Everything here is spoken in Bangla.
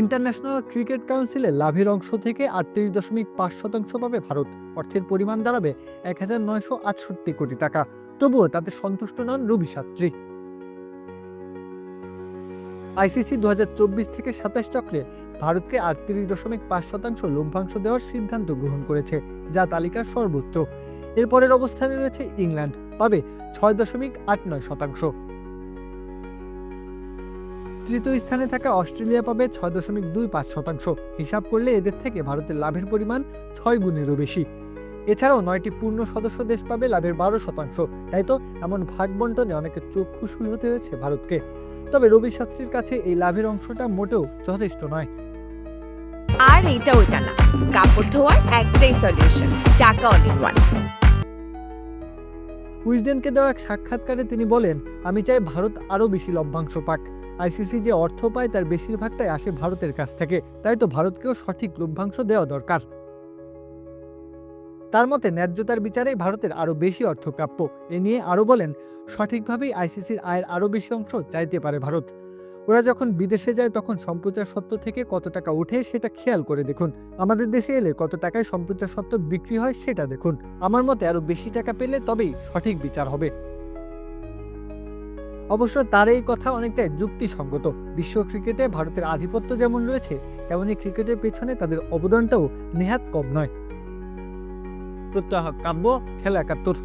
ইন্টারন্যাশনাল ক্রিকেট কাউন্সিলে লাভের অংশ থেকে আটত্রিশ দশমিক পাঁচ শতাংশ পাবে ভারত। অর্থের পরিমাণ দাঁড়াবে এক হাজার নয়শো আটষট্টি কোটি টাকা। তবুও তাতে সন্তুষ্ট নন রবি শাস্ত্রী। আইসিসি দু হাজার চব্বিশ থেকে সাতাশ চক্রে ভারতকে আটত্রিশ দশমিক পাঁচ শতাংশ লভ্যাংশ দেওয়ার সিদ্ধান্ত গ্রহণ করেছে, যা তালিকার সর্বোচ্চ। এরপরের অবস্থানে রয়েছে ইংল্যান্ড, পাবে ছয় দশমিক আট নয় শতাংশ। তৃতীয় স্থানে থাকা অস্ট্রেলিয়া পাবে ছয় দশমিক দুই পাঁচ শতাংশ। হিসাব করলে এদের থেকে ভারতের লাভের পরিমাণ ছয় গুণেরও বেশি। এছাড়াও নয়টি পূর্ণ সদস্য দেশ পাবে লাভের বারো শতাংশ। তাই তো এমন ভাগ বন্টনে অনেকের চক্ষুশুল হতে হয়েছে ভারতকে। তবে রবি শাস্ত্রীর কাছে এই লাভের অংশটা মোটেও যথেষ্ট নয়। আর এটা ওইটা না। কাপড় ধোয়ার একটাই সলিউশন চাকা ইন ওয়ান উইজডেনকে দেওয়া এক সাক্ষাৎকারে তিনি বলেন, আমি চাই ভারত আরও বেশি লভ্যাংশ পাক। আইসিসি যে অর্থ পায় তার বেশিরভাগটাই আসে ভারতের কাছ থেকে। তাই তো ভারতকেও সঠিক লভ্যাংশ দেওয়া দরকার। তার মতে, ন্যায্যতার বিচারে ভারতের আরও বেশি অর্থ প্রাপ্য এ নিয়ে আরও বলেন, সঠিকভাবেই আইসিসির আয়ের আরও বেশি অংশ চাইতে পারে ভারত। ওরা যখন বিদেশে যায় তখন সম্প্রচার সত্ত্ব থেকে কত টাকা ওঠে সেটা খেয়াল করে দেখুন। আমাদের দেশে এলে কত টাকায় সম্প্রচার সত্ত্ব বিক্রি হয় সেটা দেখুন। আমার মতে আরও বেশি টাকা পেলে তবেই সঠিক বিচার হবে। অবশ্য তার এই কথা অনেকটাই যুক্তিসঙ্গত। বিশ্ব ক্রিকেটে ভারতের আধিপত্য যেমন রয়েছে, তেমনি ক্রিকেটের পেছনে তাদের অবদানটাও নেহাত কম নয়। প্রত্যাহ কাব্য, খেলা একাত্তর।